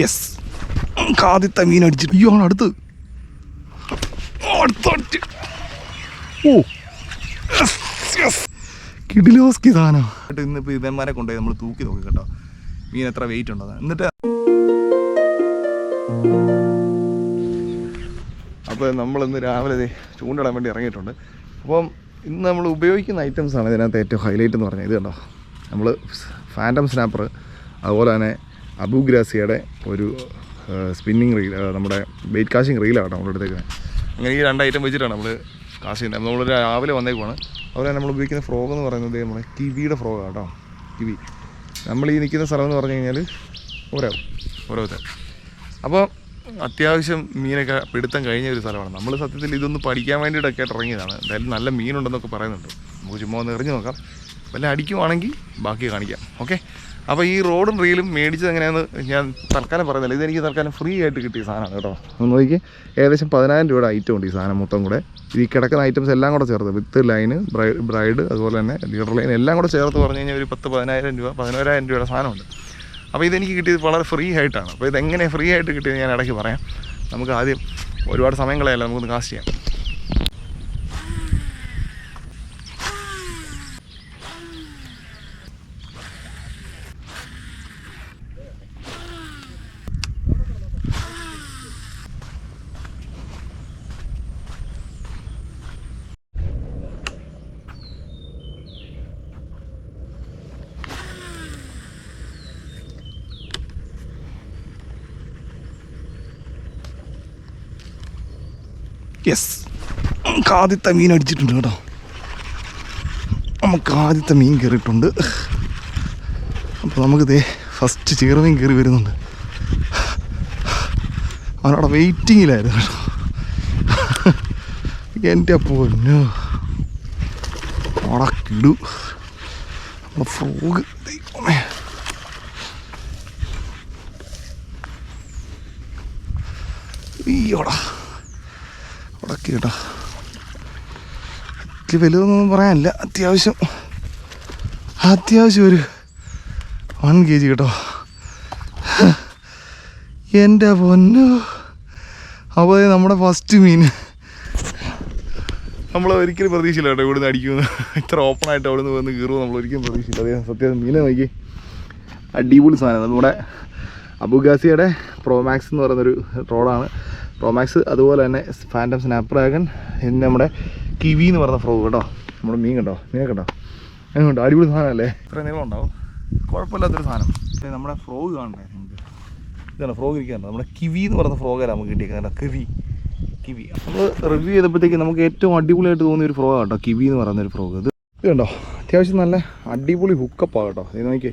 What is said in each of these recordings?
Yes കാതിത്ത മീൻ അടിച്ചിട്ട് അയ്യോ ആണ് അടുത്ത്. അടുത്തടിച്ച് ഓ. കിടിലോസ്കി സാധനം. ഇന്നിപ്പോൾ ഇവന്മാരെ കൊണ്ടുപോയി നമ്മൾ തൂക്കി നോക്കി കേട്ടോ. മീൻ എത്ര വെയിറ്റ് ഉണ്ടോ എന്നിട്ട് അപ്പോൾ നമ്മൾ ഇന്ന് രാവിലെ ചൂണ്ടിടാൻ വേണ്ടി ഇറങ്ങിയിട്ടുണ്ട്. അപ്പം ഇന്ന് നമ്മൾ ഉപയോഗിക്കുന്ന ഐറ്റംസ് ആണ് ഇതിനകത്ത് ഏറ്റവും ഹൈലൈറ്റ് എന്ന് പറഞ്ഞത്. ഇത് കണ്ടോ? നമ്മൾ ഫാന്റം സ്നാപ്പർ അതുപോലെ തന്നെ അബുഗ്രാസിയുടെ ഒരു സ്പിന്നിങ് റീൽ നമ്മുടെ വെയിറ്റ് കാശിങ് റീലാണ് നമ്മൾ എടുത്തേക്കുന്നത് അങ്ങനെ ഈ രണ്ട് ഐറ്റം വെച്ചിട്ടാണ് നമ്മൾ കാശ് ചെയ്യുന്നത്. നമ്മൾ രാവിലെ വന്നേക്കുവാണ്. അതുപോലെ നമ്മൾ ഉപയോഗിക്കുന്ന ഫ്രോഗ് എന്ന് പറയുന്നത് നമ്മുടെ കിവിയുടെ ഫ്രോഗാണ് കേട്ടോ. കിവി. നമ്മൾ ഈ നിൽക്കുന്ന സ്ഥലം എന്ന് പറഞ്ഞു കഴിഞ്ഞാൽ ഓരോ ഓരോരുത്തർ അപ്പോൾ അത്യാവശ്യം മീനൊക്കെ പിടുത്തം കഴിഞ്ഞ ഒരു സ്ഥലമാണ്. നമ്മൾ സത്യത്തിൽ ഇതൊന്ന് പഠിക്കാൻ വേണ്ടിയിട്ടൊക്കെ ഇറങ്ങിയതാണ്. എന്തായാലും നല്ല മീനുണ്ടെന്നൊക്കെ പറയുന്നുണ്ട്. നമുക്ക് ചുമ്മാ ഒന്ന് എറിഞ്ഞു നോക്കാം. വല്ല അടിക്കുവാണെങ്കിൽ ബാക്കി കാണിക്കാം. ഓക്കെ? അപ്പോൾ ഈ റോഡും റീലും മേടിച്ചത് എങ്ങനെയാണെന്ന് ഞാൻ തൽക്കാലം പറയുന്നില്ല. ഇതെനിക്ക് തൽക്കാലം ഫ്രീ ആയിട്ട് കിട്ടിയ സാധനമാണ് കേട്ടോ. ഒന്ന് നോക്കി ഏകദേശം പതിനായിരം രൂപയുടെ ഐറ്റം ഉണ്ട് ഈ സാധനം മൊത്തം കൂടെ. ഈ കിടക്കുന്ന ഐറ്റംസ് എല്ലാം കൂടെ ചേർത്ത്. വിത്ത് ലൈന് ബ്രൈഡ് അതുപോലെ തന്നെ ലീഡർ ലൈൻ എല്ലാം കൂടെ ചേർത്ത് പറഞ്ഞു കഴിഞ്ഞാൽ ഒരു പത്ത് പതിനായിരം രൂപ പതിനോരായിരം രൂപയുടെ സാധനമുണ്ട്. അപ്പോൾ ഇതെനിക്ക് കിട്ടിയത് വളരെ ഫ്രീ ആയിട്ടാണ്. അപ്പോൾ ഇതെങ്ങനെ ഫ്രീ ആയിട്ട് കിട്ടിയത് ഞാൻ ഇടയ്ക്ക് പറയാം. നമുക്ക് ആദ്യം ഒരുപാട് സമയം കളയല്ല നമുക്കൊന്ന് കാസ്റ്റ് ചെയ്യാം. യെസ് നമുക്ക് ആദ്യത്തെ മീൻ അടിച്ചിട്ടുണ്ട് കേട്ടോ. നമുക്ക് ആദ്യത്തെ മീൻ കയറിയിട്ടുണ്ട്. അപ്പോൾ നമുക്ക് ദേ ഫസ്റ്റ് ചീറമീൻ കയറി വരുന്നുണ്ട്. അവനവിടെ വെയിറ്റിങ്ങിലായിരുന്നു കേട്ടോ. എന്റെ പൊന്നു. അവിടെ കിടു. നമ്മുടെ ഫ്രോഗ് ദൈവമേ അയ്യോടാ. ഉടക്കി കേട്ടോ ഇത്തിരി വലുതൊന്നും പറയാനില്ല. അത്യാവശ്യം അത്യാവശ്യം ഒരു വൺ കെ ജി കേട്ടോ. എന്റെ പൊന്നു. അപ്പോൾ നമ്മുടെ ഫസ്റ്റ് മീൻ. നമ്മൾ ഒരിക്കലും പ്രതീക്ഷയില്ല കേട്ടോ ഇവിടുന്ന് അടിക്കുമെന്ന്. ഇത്ര ഓപ്പൺ ആയിട്ട് അവിടെ നിന്ന് വന്ന് കീറുമോ നമ്മൾ ഒരിക്കലും പ്രതീക്ഷയില്ല. അതേ സത്യം മീനെ നോക്കി. അടിപൊളി സാധനം. നമ്മുടെ അബുഗാസിയുടെ പ്രോമാക്സ് എന്ന് പറയുന്നൊരു റോഡാണ് പ്രോമാക്സ് അതുപോലെ തന്നെ ഫാന്റം സ്നാപ്ഡ്രാഗൺ പിന്നെ നമ്മുടെ കിവി എന്ന് പറഞ്ഞ ഫ്രോഗ് കേട്ടോ. നമ്മുടെ മീൻ കണ്ടോ? മീനെ കണ്ടോ? എങ്ങനെയുണ്ടോ? അടിപൊളി സാധനമല്ലേ? ഇത്ര നീളം ഉണ്ടാവും. കുഴപ്പമില്ലാത്തൊരു സാധനം. പിന്നെ നമ്മുടെ ഫ്രോഗ് കാണണ്ടേ നമുക്ക്? ഇതാണ് ഫ്രോഗ് ഇരിക്കാറുണ്ട് നമ്മുടെ കിവി എന്ന് പറയുന്ന ഫ്രോഗാണ് നമുക്ക് കിട്ടിയേക്കുന്നത്? കിവി കിവി നമ്മൾ റിവ്യൂ ചെയ്തപ്പോഴത്തേക്ക് നമുക്ക് ഏറ്റവും അടിപൊളിയായിട്ട് തോന്നിയ ഒരു ഫ്രോഗ് കേട്ടോ. കിവി എന്ന് പറയുന്ന ഒരു ഫ്രോഗ് ഇത് ഇത് കണ്ടോ? അത്യാവശ്യം നല്ല അടിപൊളി ഹുക്കപ്പാണ് കേട്ടോ. ഇത് നോക്കി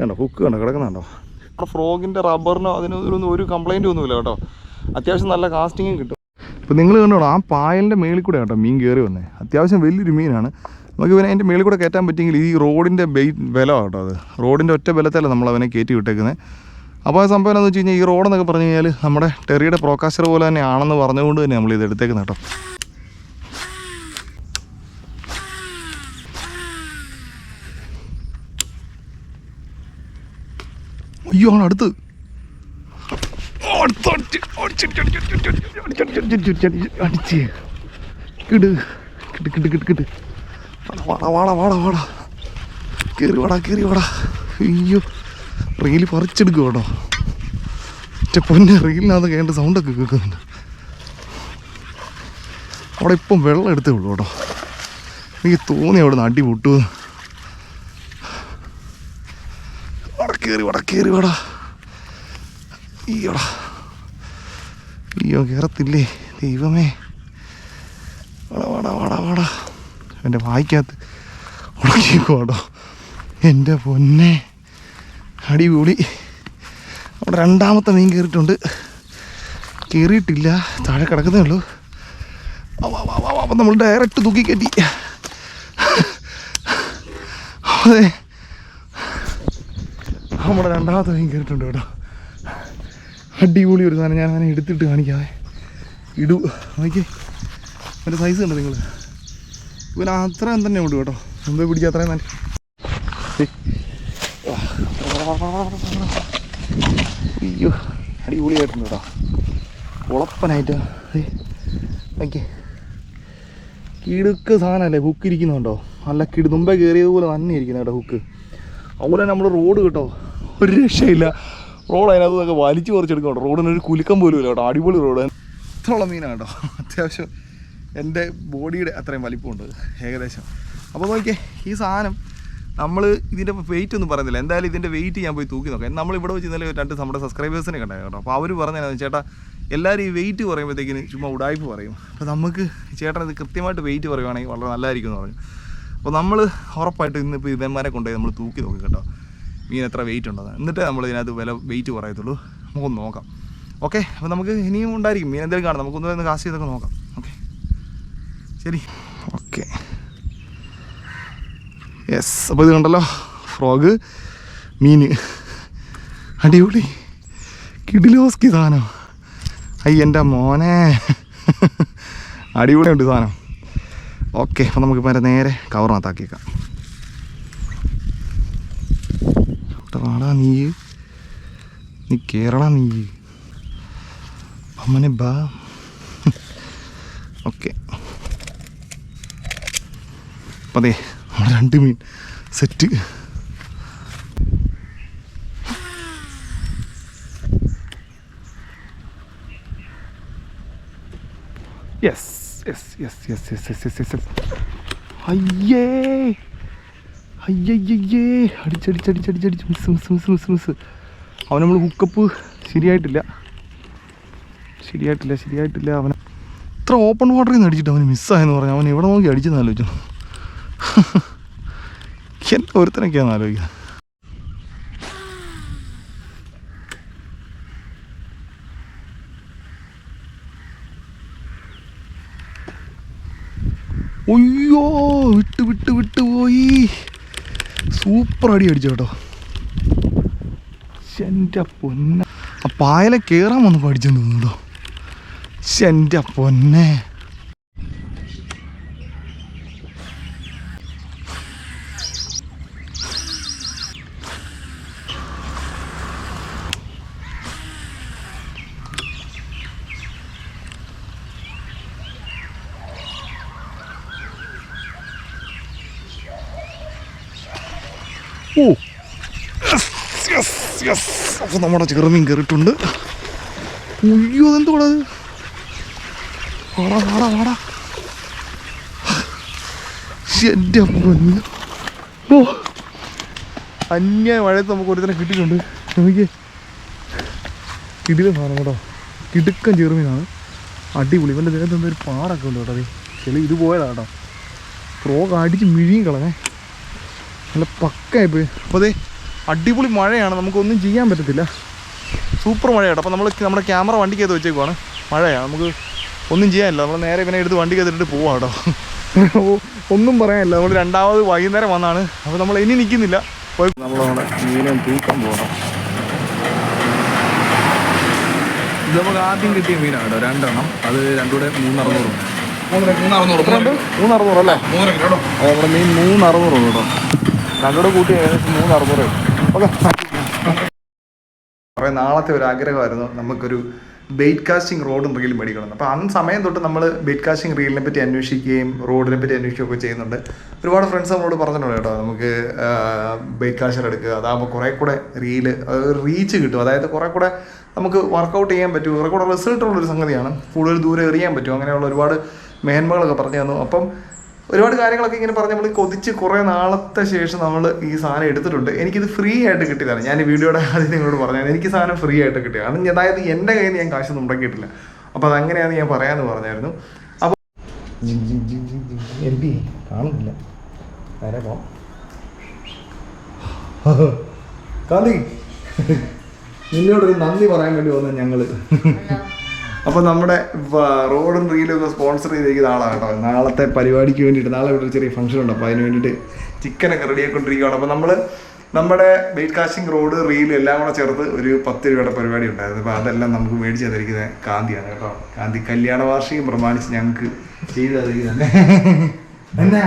കണ്ടോ? ഹുക്ക് കണ്ടോ? കിടക്കുന്നുണ്ടോ? നമ്മുടെ ഫ്രോഗിന്റെ റബ്ബറിനോ അതിനൊന്നും ഒരു കംപ്ലൈന്റ് ഒന്നുമില്ല കേട്ടോ. അത്യാവശ്യം നല്ല കാസ്റ്റിങ്ങും കിട്ടും. ഇപ്പോൾ നിങ്ങൾ കണ്ടോ ആ പായലിന്റെ മേളിൽ കൂടെ കേട്ടോ മീൻ കയറി വന്നേ. അത്യാവശ്യം വലിയൊരു മീനാണ്. നമുക്ക് ഇവനെ അതിന്റെ മേളിൽ കൂടെ കയറ്റാൻ പറ്റിയെങ്കിൽ ഈ റോഡിന്റെ ബെയ് വില കേട്ടോ അത്. റോഡിന്റെ ഒറ്റ ബലത്തല്ല നമ്മൾ അവനെ കയറ്റി വിട്ടേക്കുന്നത് അപ്പോൾ ആ സംഭവം എന്ന് വെച്ച് കഴിഞ്ഞാൽ ഈ റോഡെന്നൊക്കെ പറഞ്ഞു കഴിഞ്ഞാൽ നമ്മുടെ ടെറിയുടെ പ്രോക്കാസ്റ്റർ പോലെ തന്നെ ആണെന്ന് പറഞ്ഞുകൊണ്ട് തന്നെ നമ്മൾ ഇത് എടുത്തേക്കുന്നത് കേട്ടോ. അയ്യോ ആണ് അടുത്ത്. അടിച്ച് കിട് കിട്ട് കിട്ട് കിട്ട് കിട്ട് വാടാ വാടാ വാടാ വാടാ കയറി വാടാ കയറി വാടാ അയ്യോ റീൽ പറിച്ചെടുക്കും കേട്ടോ മറ്റേ പൊന്നെ റീലിനകത്ത് സൗണ്ടൊക്കെ കേൾക്കുന്നുണ്ട് അവിടെ ഇപ്പം വെള്ളം എടുത്തേ ഉള്ളൂ കേട്ടോ എനിക്ക് തോന്നി അവിടെ നിന്ന് അടി പൊട്ടു വടക്കേറി വടക്കേറി വട അയ്യോടാ അയ്യോ കയറത്തില്ലേ ദൈവമേ. വാടാ വാടാ വാടാ വാടാ. എന്റെ വായിക്കകത്ത് ഉണക്കിക്കോടോ എന്റെ പൊന്നെ. അടിപൊളി. അവിടെ രണ്ടാമത്തെ മീൻ കയറിയിട്ടുണ്ട്. കയറിയിട്ടില്ല. താഴെ കിടക്കുന്നേ ഉള്ളൂ. അപ്പം നമ്മൾ ഡയറക്റ്റ് തൂക്കി കയറ്റി. അതെ. നമ്മുടെ രണ്ടാമത്തെ മീൻ കയറിയിട്ടുണ്ട് കേട്ടോ. അടിപൊളി ഒരു സാധനം ഞാൻ അങ്ങനെ എടുത്തിട്ട് കാണിക്കാതെ ഇടൂ. നോക്കി എന്റെ സൈസ് കണ്ടോ നിങ്ങൾ ഇവൻ അത്രയും തന്നെ ഉണ്ട് കേട്ടോ. മുമ്പേ പിടിച്ച അത്രയും തന്നെ. അയ്യോ അടിപൊളിയായിട്ടുണ്ട് കേട്ടോ. ഉളപ്പനായിട്ട്. നോക്കി കിടുക്ക് സാധനമല്ലേ? ഹുക്ക് ഇരിക്കുന്നുണ്ടോ? നല്ല കിടു മുമ്പേ കയറിയതുപോലെ തന്നെ ഇരിക്കുന്നു കേട്ടോ ഹുക്ക് അതുപോലെ നമ്മൾ റോഡ് കേട്ടോ. ഒരു രക്ഷയില്ല. റോഡ് അതിനകത്ത് നിന്നൊക്കെ വലിച്ചു പറിച്ചെടുക്കും കേട്ടോ റോഡിന് ഒരു കുലുക്കം പോലും ഇല്ല കേട്ടോ. അടിപൊളി റോഡ്. ഇത്രയുള്ള മീനാണ് കേട്ടോ. അത്യാവശ്യം എന്റെ ബോഡിയുടെ അത്രയും വലിപ്പമുണ്ട് ഏകദേശം. അപ്പോൾ നോക്കിയേ ഈ സാധനം നമ്മൾ ഇതിന്റെ വെയിറ്റ് ഒന്നും പറയുന്നില്ല. എന്തായാലും ഇതിന്റെ വെയിറ്റ് ഞാൻ പോയി തൂക്കി നോക്കാം. നമ്മൾ ഇവിടെ വെച്ച് ഇന്നലെ രണ്ട് നമ്മുടെ സബ്സ്ക്രൈബേഴ്സിനെ കണ്ടായിരുന്നു കേട്ടോ. അപ്പോൾ അവർ പറഞ്ഞതാണ് ചേട്ടാ എല്ലാവരും ഈ വെയിറ്റ് പറയുമ്പോഴത്തേക്കിന് ചുമ്മാ ഉടായ്പ് പറയും. അപ്പോൾ നമുക്ക് ചേട്ടൻ ഇത് കൃത്യമായിട്ട് വെയിറ്റ് പറയുവാണെങ്കിൽ വളരെ നല്ലതായിരിക്കും എന്ന് പറഞ്ഞു. അപ്പോൾ നമ്മൾ ഉറപ്പായിട്ട് ഇന്നിപ്പോൾ ഇവന്മാരെ കൊണ്ടുപോയി നമ്മൾ തൂക്കി നോക്കി കേട്ടോ. മീൻ എത്ര വെയിറ്റ് ഉണ്ടെന്ന്. എന്നിട്ട് നമ്മൾ ഇതിനകത്ത് വില വെയിറ്റ് പറയത്തുള്ളൂ. നമുക്കൊന്ന് നോക്കാം. ഓക്കെ അപ്പോൾ നമുക്ക് ഇനിയും ഉണ്ടായിരിക്കും. മീൻ എന്തെങ്കിലും കാണാം. നമുക്കൊന്ന് ഒന്ന് കാശ് ചെയ്തൊക്കെ നോക്കാം. ഓക്കെ ശരി. ഓക്കെ യെസ് അപ്പോൾ ഇത് കണ്ടല്ലോ. ഫ്രോഗ് മീൻ. അടിപൊളി. കിടിലോസ്കി സാധനം. അയ്യന്റെ മോനെ. അടിപൊളിയുണ്ട് സാധനം. ഓക്കെ അപ്പോൾ നമുക്ക് നേരെ കവറിനകത്താക്കിയേക്കാം ഇവിടെ വാടാ നീ. നീ കേരള നീ. അമ്മനെ ബാ. ഓക്കെ. അപ്പം അതെ നമ്മുടെ രണ്ട് മീൻ set. Yes yes yes yes yes yes yes yes അയ്യേ! അയ്യയ്യേ. അടിച്ചടിച്ചടിച്ചടിച്ചടിച്ച് miss miss miss miss miss. അവൻ നമ്മൾ ഹുക്കപ്പ് ശരിയായിട്ടില്ല. ശരിയായിട്ടില്ല ശരിയായിട്ടില്ല. അവൻ ഇത്ര ഓപ്പൺ വാട്ടറിൽ നിന്ന് അടിച്ചിട്ട് അവന് മിസ്സായെന്ന് പറഞ്ഞു അവൻ എവിടെ നോക്കി അടിച്ചെന്ന് ആലോചിച്ചു. എന്നെ ഒരുത്തനൊക്കെയാന്ന് ആലോചിക്കുക ഒയ്യോ വിട്ട് വിട്ട് വിട്ട് പോയി. സൂപ്പർ അടി അടിച്ചു കേട്ടോ. എന്റെ പൊന്നെ. ആ പായല കയറാൻ വന്ന് പഠിച്ചെന്ന് തോന്നുന്നു കേട്ടോ. എന്റെ പൊന്നെ. ഓ. യെസ് യെസ് അപ്പോൾ നമ്മുടെ ചെറുമീൻ കയറിയിട്ടുണ്ട് അയ്യോ എന്തുകൂടാ അത്? വാടാ വാടാ വാടാ. എന്റെ ഓ. അന്യ മഴയത്ത് നമുക്ക് ഒരുത്തനെ കിട്ടിയിട്ടുണ്ട്. നമുക്ക് കിടില സാധനം കേട്ടോ. കിടുക്കൻ ചെറുമീനാണ്. അടിപൊളി. ഇവന്റെ ദേഹത്ത് എന്തൊരു ഒരു പാറൊക്കെ ഉണ്ട് കേട്ടോ. അതെ ചെളി ഇത് പോയതാ കേട്ടോ. ഫ്രോഗ് അടിച്ച് മിഴിയും കളഞ്ഞേ. നല്ല പക്കായി പോയി. അപ്പോൾ അതെ അടിപൊളി മഴയാണ്. നമുക്കൊന്നും ചെയ്യാൻ പറ്റത്തില്ല. സൂപ്പർ മഴയാണ് അപ്പോൾ നമ്മൾ നമ്മുടെ ക്യാമറ വണ്ടിക്ക് ഏത് വെച്ചേക്കുവാണ്. മഴയാണ് നമുക്ക് ഒന്നും ചെയ്യാനില്ല. നമ്മൾ നേരെ ഇവനെ എടുത്ത് വണ്ടിക്ക് ഇട്ടിട്ട് പോവാം കേട്ടോ ഒന്നും പറയാനില്ല. നമ്മൾ രണ്ടാമത് വൈകുന്നേരം വന്നാണ്. അപ്പോൾ നമ്മൾ ഇനി നിൽക്കുന്നില്ല. നമ്മളവിടെ മീനെ തൂക്കാൻ പോകണം ഇത് നമുക്ക് ആദ്യം കിട്ടിയ മീനാണ് കേട്ടോ രണ്ടെണ്ണം. അത് രണ്ടുകൂടെ മൂന്നറുന്നൂറ്. മൂന്നറുന്നൂറ്. മൂന്നറുന്നൂറ് അല്ലേ? അത് നമ്മുടെ മീൻ മൂന്നറുന്നൂറ് കേട്ടോ. രണ്ടുകൂടെ കൂട്ടി ഏകദേശം മൂന്ന് അറുന്നൂറ് ഓക്കെ. കുറേ നാളത്തെ ഒരു ആഗ്രഹമായിരുന്നു നമുക്കൊരു ബെയ്റ്റ് കാസ്റ്റിംഗ് റോഡും റീലും മേടിക്കണം. അപ്പോൾ അന്ന് സമയം തൊട്ട് നമ്മൾ ബെയ്റ്റ് കാസ്റ്റിംഗ് റീലിനെ പറ്റി അന്വേഷിക്കുകയും റോഡിനെ പറ്റി അന്വേഷിക്കുകയൊക്കെ ചെയ്യുന്നുണ്ട്. ഒരുപാട് ഫ്രണ്ട്സ് നമ്മളോട് പറഞ്ഞിട്ടുണ്ട് കേട്ടോ നമുക്ക് ബെയ്റ്റ് കാസ്റ്റർ എടുക്കുക. അതാകുമ്പോൾ കുറേ കൂടെ റീൽ റീച്ച് കിട്ടും. അതായത് കുറേ കൂടെ നമുക്ക് വർക്കൗട്ട് ചെയ്യാൻ പറ്റും. കുറേ കൂടെ റിസൾട്ടുള്ളൊരു സംഗതിയാണ്. കൂടുതൽ ദൂരെ എറിയാൻ പറ്റും. അങ്ങനെയുള്ള ഒരുപാട് മേന്മകളൊക്കെ പറഞ്ഞു തന്നു. അപ്പം ഒരുപാട് കാര്യങ്ങളൊക്കെ ഇങ്ങനെ പറഞ്ഞ് നമ്മൾ കൊതിച്ച് കുറേ നാളത്തെ ശേഷം നമ്മൾ ഈ സാധനം എടുത്തിട്ടുണ്ട്. എനിക്കിത് ഫ്രീ ആയിട്ട് കിട്ടിയതാണ്. ഞാൻ ഈ വീഡിയോയുടെ ആദ്യം നിങ്ങളോട് പറഞ്ഞത് എനിക്ക് സാധനം ഫ്രീ ആയിട്ട് കിട്ടിയതാണ് അത് അതായത് എന്റെ കയ്യിൽ നിന്ന് ഞാൻ കാശൊന്നും മുടക്കിയിട്ടില്ല. അപ്പോൾ അതങ്ങനെയാണ് ഞാൻ പറയാമെന്ന് പറഞ്ഞായിരുന്നു. അപ്പോൾ കാണുന്നില്ല. നേരെ പോവാം കാന്തി. നിന്നോടൊരു നന്ദി പറയാൻ വേണ്ടി വന്ന ഞങ്ങൾ. അപ്പോൾ നമ്മുടെ റോഡ് റീലും ഒക്കെ സ്പോൺസർ ചെയ്തിരിക്കുന്ന ആളാണ് കേട്ടോ. നാളത്തെ പരിപാടിക്ക് വേണ്ടിയിട്ട് നാളെ ഇവിടെ ഒരു ചെറിയ ഫംഗ്ഷൻ ഉണ്ട്. അപ്പോൾ അതിന് വേണ്ടിയിട്ട് ചിക്കനൊക്കെ റെഡി ആക്കൊണ്ടിരിക്കുകയാണ് അപ്പോൾ നമ്മൾ നമ്മുടെ വെയിറ്റ് കാസ്റ്റിംഗ് റോഡ് റീൽ എല്ലാം കൂടെ ചേർത്ത് ഒരു പത്ത് രൂപയുടെ പരിപാടി ഉണ്ടായിരുന്നു. അപ്പോൾ അതെല്ലാം നമുക്ക് മേടിച്ച് തന്നിരിക്കുന്നത് കാന്തിയാണ് കേട്ടോ. കാന്തി കല്യാണ വാർഷികം പ്രമാണിച്ച് ഞങ്ങൾക്ക് ചെയ്തു തന്നിരിക്കുന്നത്. എന്നാ